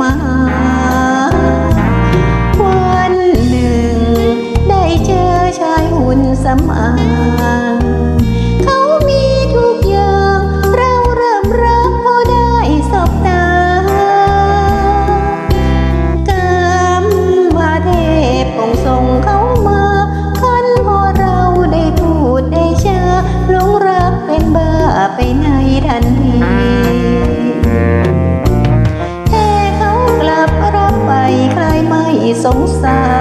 มา วันหนึ่ง ได้เจอชายหุ่นสำอา almoçar.